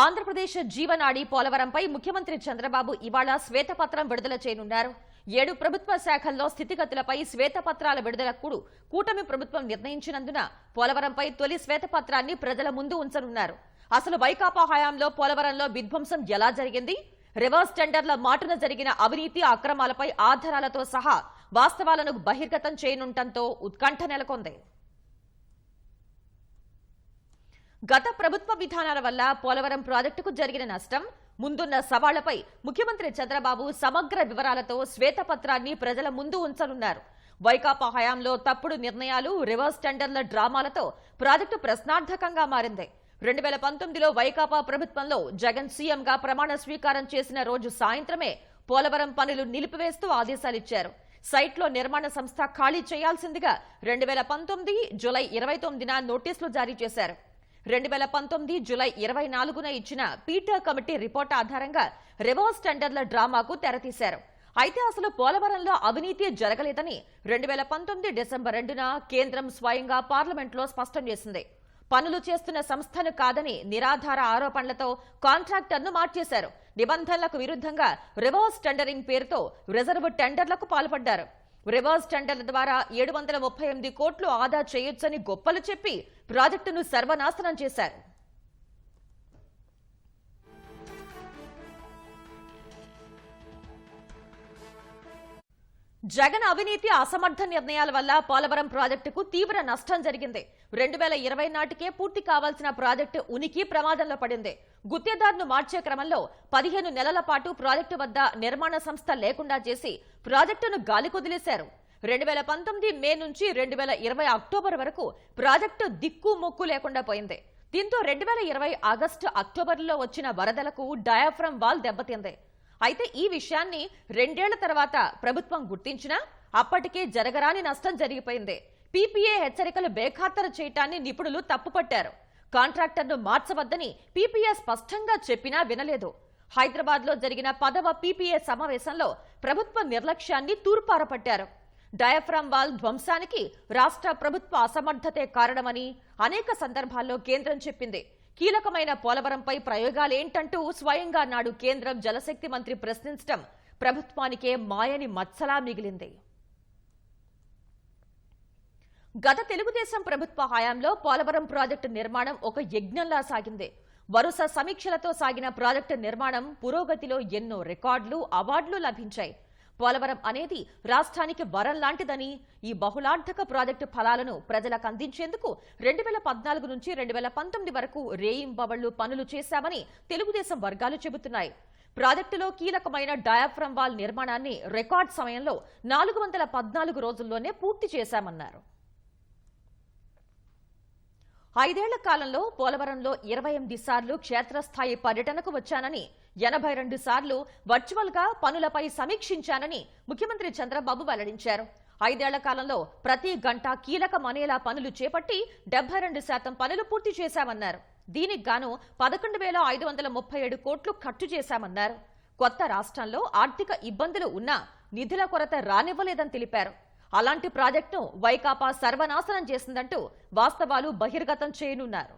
ఆంధ్రప్రదేశ్ జీవనాడి పోలవరంపై ముఖ్యమంత్రి చంద్రబాబు ఇవాళ శ్వేతపత్రం విడుదల చేయనున్నారు. ఏడు ప్రభుత్వ శాఖల్లో స్థితిగతులపై శ్వేతపత్రాల విడుదలకు కూటమి ప్రభుత్వం నిర్ణయించినందున పోలవరంపై తొలి శ్వేతపత్రాన్ని ప్రజల ముందు ఉంచనున్నారు. అసలు వైకాపా హయాంలో పోలవరంలో విధ్వంసం ఎలా జరిగింది? రివర్స్ టెండర్ల మాటున జరిగిన అవినీతి అక్రమాలపై ఆధారాలతో సహా వాస్తవాలను బహిర్గతం చేయనుండటంతో ఉత్కంఠ నెలకొంది. గత ప్రభుత్వ విధానాల వల్ల పోలవరం ప్రాజెక్టుకు జరిగిన నష్టం ముందున్న సవాళ్ళపై ముఖ్యమంత్రి చంద్రబాబు సమగ్ర వివరాలతో శ్వేతపత్రాన్ని ప్రజల ముందు ఉంచనున్నారు. వైకాపా హయాంలో తప్పుడు నిర్ణయాలు రివర్స్ టెండర్ల డ్రామాలతో ప్రాజెక్టు ప్రశ్నార్థకంగా మారింది. రెండు వేల పంతొమ్మిదిలో వైకాపా ప్రభుత్వంలో జగన్ సీఎంగా ప్రమాణ స్వీకారం చేసిన రోజు సాయంత్రమే పోలవరం పనులు నిలిపివేస్తూ ఆదేశాలిచ్చారు సైట్లో నిర్మాణ సంస్థ ఖాళీ చేయాల్సిందిగా రెండు వేల పంతొమ్మిది జులై ఇరవై తొమ్మిదిన నోటీసులు జారీ చేశారు. రెండు వేల పంతొమ్మిది జులై ఇరవై నాలుగున ఇచ్చిన పీటర్ కమిటీ రిపోర్ట్ ఆధారంగా రివర్స్ టెండర్ల డ్రామాకు తెరతీశారు. అయితే అసలు పోలవరంలో అవినీతి జరగలేదని రెండు వేల పంతొమ్మిది డిసెంబర్ రెండున కేంద్రం స్వయంగా పార్లమెంట్లో స్పష్టం చేసింది. పనులు చేస్తున్న సంస్థను కాదని నిరాధార ఆరోపణలతో కాంట్రాక్టర్ను మార్చేశారు. నిబంధనలకు విరుద్ధంగా రివర్స్ టెండరింగ్ పేరుతో రిజర్వ్ టెండర్లకు పాల్పడ్డారు. రివర్స్ టెండర్ల ద్వారా ఏడు వందల ముప్పై ఎనిమిది కోట్లు ఆదా చేయొచ్చని గొప్పలు చెప్పి ప్రాజెక్టును సర్వనాశనం చేశారు. జగన్ అవినీతి అసమర్థ నిర్ణయాల వల్ల పోలవరం ప్రాజెక్టుకు తీవ్ర నష్టం జరిగింది. రెండు వేల ఇరవై నాటికే పూర్తి కావాల్సిన ప్రాజెక్టు ఉనికి ప్రమాదంలో పడింది. గుత్తేదారును మార్చే క్రమంలో పదిహేను నెలల పాటు ప్రాజెక్టు వద్ద నిర్మాణ సంస్థ లేకుండా చేసి ప్రాజెక్టును గాలి కుదిలేశారు. రెండు వేల పంతొమ్మిది మే నుంచి రెండు వేల ఇరవై అక్టోబర్ వరకు ప్రాజెక్టు దిక్కు మొక్కు లేకుండా పోయింది. దీంతో రెండు వేల ఇరవై ఆగస్టు అక్టోబర్లో వచ్చిన వరదలకు డయాఫ్రమ్ వాల్ దెబ్బతింది. అయితే ఈ విషయాన్ని రెండేళ్ళ తర్వాత ప్రభుత్వం గుర్తించినా అప్పటికే జరగరాని నష్టం జరిగిపోయింది. పీపీఏ హెచ్చరికలు బేఖాతరు చేయటాన్ని నిపుణులు తప్పుపట్టారు. కాంట్రాక్టర్ను మార్చవద్దని పీపీఏ స్పష్టంగా చెప్పినా వినలేదు. హైదరాబాద్లో జరిగిన పదవ పీపీఏ సమావేశంలో ప్రభుత్వ నిర్లక్ష్యాన్ని తూర్పారపట్టారు. డయాఫ్రామ్ వాల్ ధ్వంసానికి రాష్ట్ర ప్రభుత్వ అసమర్థతే కారణమని అనేక సందర్భాల్లో కేంద్రం చెప్పింది. కీలకమైన పోలవరంపై ప్రయోగాలేంటంటూ స్వయంగా నాడు కేంద్రం జలశక్తి మంత్రి ప్రశ్నించడం ప్రభుత్వానికే మాయని మచ్చలా మిగిలింది. గత తెలుగుదేశం ప్రభుత్వ హయాంలో పోలవరం ప్రాజెక్టు నిర్మాణం ఒక యజ్ఞంలా సాగింది. వరుస సమీక్షలతో సాగిన ప్రాజెక్టు నిర్మాణం పురోగతిలో ఎన్నో రికార్డులు అవార్డులు లభించాయి. పోలవరం అనేది రాష్ట్రానికి వరం లాంటిదని ఈ బహుళార్థక ప్రాజెక్టు ఫలాలను ప్రజలకు అందించేందుకు రెండు వేల పద్నాలుగు నుంచి రెండు వేల పంతొమ్మిది వరకు రేయింబవళ్ళు పనులు చేశామని తెలుగుదేశం వర్గాలు చెబుతున్నాయి. ప్రాజెక్టులో కీలకమైన డయాఫ్రమ్ వాల్ నిర్మాణాన్ని రికార్డ్ సమయంలో నాలుగు వందల పద్నాలుగు రోజుల్లోనే పూర్తి చేశామన్నారు. ఐదేళ్ళ కాలంలో పోలవరంలో ఇరవై ఎనిమిది సార్లు క్షేత్రస్థాయి పర్యటనకు వచ్చానని ఎనభై రెండు సార్లు వర్చువల్గా పనులపై సమీక్షించానని ముఖ్యమంత్రి చంద్రబాబు వెల్లడించారు. ఐదేళ్ళ కాలంలో ప్రతి గంట కీలక మనేలా పనులు చేపట్టి డెబ్బై రెండు శాతం పనులు పూర్తి చేశామన్నారు. దీనికి గాను పదకొండు వేల ఐదు వందల ముప్పై ఏడు కోట్లు ఖర్చు చేశామన్నారు. కొత్త రాష్ట్రంలో ఆర్థిక ఇబ్బందులు ఉన్నా నిధుల కొరత రానివ్వలేదని తెలిపారు. అలాంటి ప్రాజెక్టును వైకాపా సర్వనాశనం చేసిందంటూ వాస్తవాలు బహిర్గతం చేయనున్నారు.